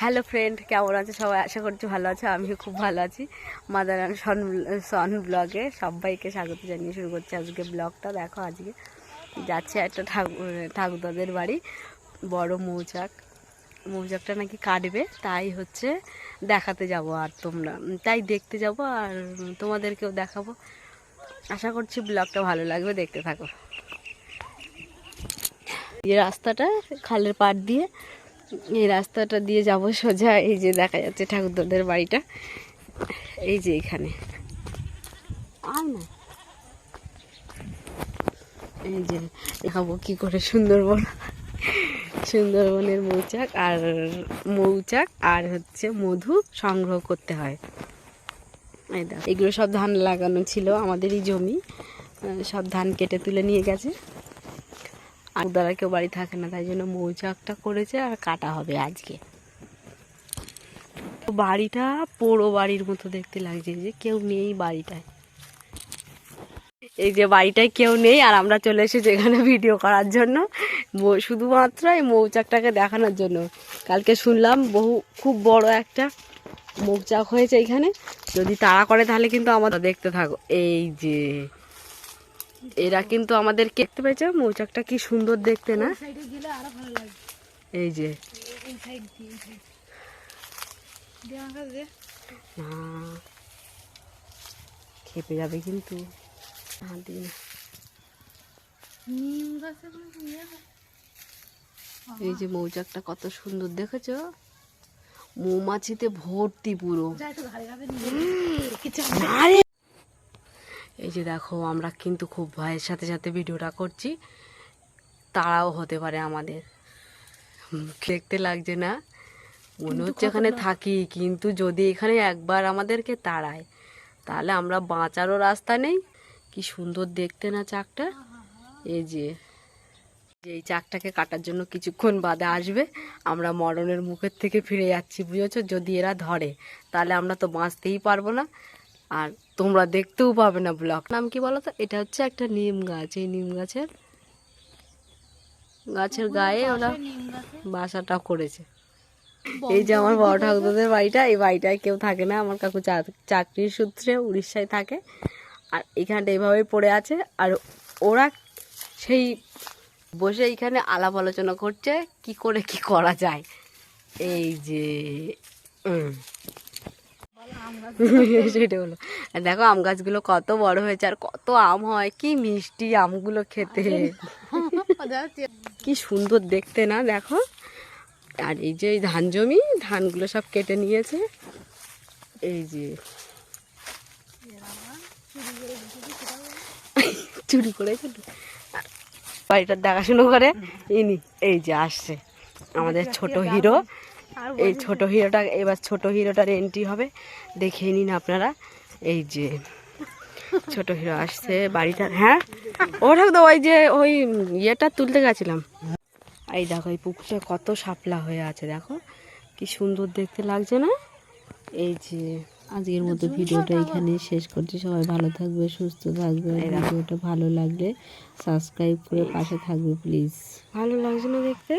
Hello friend কেমন আছে? সবাই আশা করছি ভালো আছে। আমিও খুব ভালো আছি। মাদারান সন সন ব্লগে সবাইকে স্বাগত জানিয়ে শুরু করছি আজকে ব্লগটা দেখো, আজকে যাচ্ছে একটা ঠাকুর ঠাকুরদাদের বাড়ি, বড় মৌচাক। মৌচাকটা নাকি কাটবে, তাই হচ্ছে দেখাতে যাব আর তোমরা। তাই দেখতে যাব আর তোমাদেরকেও দেখাবো। আশা করছি ব্লগটা ভালো লাগবে, দেখতে থাকো। এই রাস্তাটা, খালের পাড় দিয়ে এই রাস্তাটা দিয়ে যাব সোজা, এই যে দেখা যাচ্ছে ঠাকুরদাদের বাড়িটা। এই যে এখানে। এই যে দেখাবো কি করে সুন্দরবন। সুন্দরবনের মৌচাক আর মৌচাক আর হচ্ছে মধু সংগ্রহ করতে হয়। এই এগুলো সব ধান লাগানো ছিল, আমাদেরই জমি। সব ধান কেটে তুলে নিয়ে গেছে। আর দ্বারা কেউ বাড়ি থাকে না, তাই জন্য মৌচাকটা করেছে আর কাটা হবে আজকে। বাড়িটা পোড়ো বাড়ির মতো দেখতে লাগছে যে কেউ নেই বাড়িটায়। এই যে বাড়িটায় কেউ নেই আর আমরা চলে এসেছি এখানে ভিডিও করার জন্য। শুধুমাত্র এই মৌচাকটাকে দেখানোর জন্য। কালকে শুনলাম বহু, খুব বড় একটা মৌচাক হয়েছে এখানে। যদি তাড়া করে তাহলে কিন্তু আমাদের দেখতে থাকো। এই যে এরা কিন্তু আমাদের দেখতে পেয়েছে মৌচাকটা কি সুন্দর দেখতে না? এই যে। খেপে যাবে কিন্তু? এই যে মৌচাকটা কত সুন্দর দেখেছ? মৌমাছিতে ভর্তি পুরো যা একটু ঘাড়ে ঘাড়ে নিয়ে কিছু আরে এই যে দেখো আমরা কিন্তু খুব ভয়ের সাথে সাথে ভিডিওটা করছি। তারাও হতে পারে আমাদের। দেখতে লাগছে না? মনে হচ্ছে এখানে থাকি কিন্তু যদি এখানে একবার আমাদেরকে তাড়ায় তাহলে আমরা বাঁচারও রাস্তা নেই। কি সুন্দর দেখতে না চাকটা? এই যে যে এই চাকটাকে কাটার জন্য কিছুক্ষণ বাদে আসবে। আমরা মরণের মুখের থেকে ফিরে যাচ্ছি বুঝেছ? যদি এরা ধরে তাহলে আমরা তো বাঁচতেই পারব না। আর তোমরা দেখতেও পাবে না ব্লক নাম কি বলো তো? এটা হচ্ছে একটা নিম গাছ। এই নিম গাছের গাছের গায়ে ওরা বাসাটা করেছে। এই যে আমার বড় ঠাকুরদের বাড়িটা এই বাড়িটায় কেউ থাকে না। আমার কাকু চাকরির সূত্রে উড়িষ্যায় থাকে। আর এখানটা এইভাবেই পড়ে আছে। আর ওরা সেই বসে এইখানে আলাপ আলোচনা করছে কি করে কি করা যায়। এই যে। সেটা হলো। দেখো, আম গাছগুলো কত বড় হয়েছে আর কত আম হয়, কি মিষ্টি আমগুলো খেতে। কি সুন্দর দেখতে না, দেখো। আর এই যে ধান জমি, ধানগুলো সব কেটে নিয়েছে। এই যে। চুরি করে। বাড়িটার দেখাশুনো করে। ইনি এই যে আসছে আমাদের ছোট হিরো। এই ছোট হিরোটা এবার ছোট হিরোটার এন্ট্রি হবে। দেখে নিন আপনারা। এই যে ছোট হিরো আসছে বাড়িটার। হ্যাঁ? ও ঠাকুর ওই যে ওই ইয়েটা তুলতে গেছিলাম। এই দেখো এই পুকুরটা কত শাপলা হয়ে আছে দেখো। কি সুন্দর দেখতে লাগছে না? এই যে আজকের মতো ভিডিওটা এখানে শেষ করছি। সবাই ভালো থাকবে সুস্থ থাকবে। ভিডিওটা ভালো লাগলে সাবস্ক্রাইব করে পাশে থাকবে প্লিজ ভালো লাগছে না দেখতে?